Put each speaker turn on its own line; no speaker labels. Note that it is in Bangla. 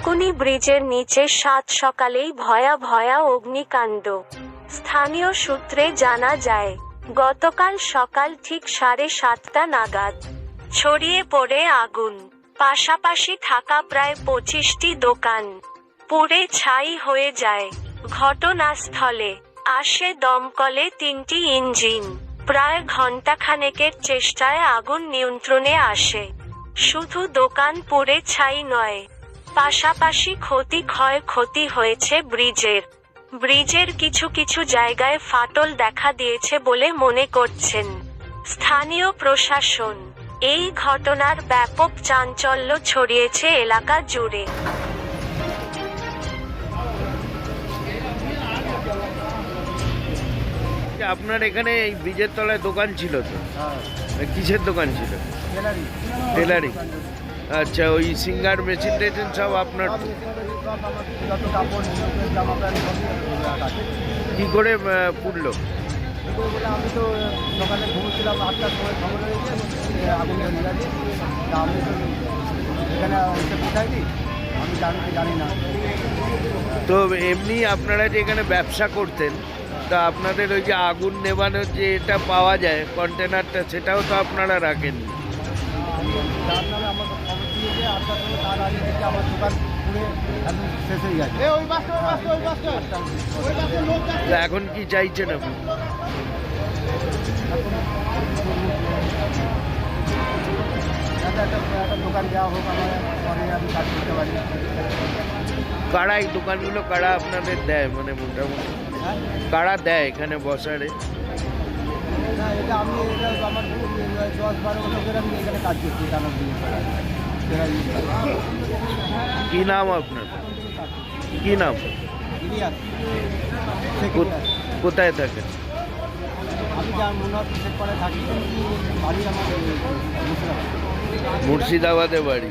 ডানকুনি ব্রিজের নিচে সাত সকালেই ভয়া ভয়া অগ্নিকাণ্ড। স্থানীয় সূত্রে জানা যায়, গতকাল সকাল ঠিক সাড়ে সাতটা নাগাদ ছড়িয়ে পড়ে আগুন। পাশাপাশি থাকা প্রায় পঁচিশটি দোকান পুড়ে ছাই হয়ে যায় ঘটনাস্থলে। আসে দমকলে তিনটি ইঞ্জিন। প্রায় ঘণ্টাখানেকের চেষ্টায় আগুন নিয়ন্ত্রণে আসে। শুধু দোকান পুড়ে ছাই নয় পাশাপাশি ক্ষতি ক্ষয় ক্ষতি হয়েছে ব্রিজের। ব্রিজের কিছু কিছু জায়গায় ফাটল দেখা দিয়েছে বলে মনে করছেন স্থানীয় প্রশাসন। এই ঘটনার ব্যাপক চাঞ্চল্য ছড়িয়েছে এলাকা জুড়ে।
আপনার এখানে এই ব্রিজের তলায় দোকান ছিল তো?
হ্যাঁ।
কিসের দোকান ছিল? টেলারিং আচ্ছা ওই সিঙ্গার মেশিন টেশিন সব আপনার কি করে পুড়লো?
তো জানি না
তো এমনি আপনারা যে এখানে ব্যবসা করতেন, তা আপনাদের ওই যে আগুন নেবানোর যে এটা পাওয়া যায় কন্টেনারটা সেটাও তো আপনারা রাখেন
তার আগে থেকে আমার দোকান একদম শেষ হয়ে গেছে।
এখন কি চাইছেন আপনি
দোকান দেওয়া হোক আমার পরে আমি কাজ করতে পারি
কারা এই দোকানগুলো কারা আপনাদের দেয়? মানে মোটামুটি কারা দেয় এখানে বসারে?
না এটা আমি এটা আমার দশ বারো বছর ধরে আমি এখানে কাজ করছি
কি নাম আপনার? কি নাম? কোথায় থাকেন? মুর্শিদাবাদে বাড়ি।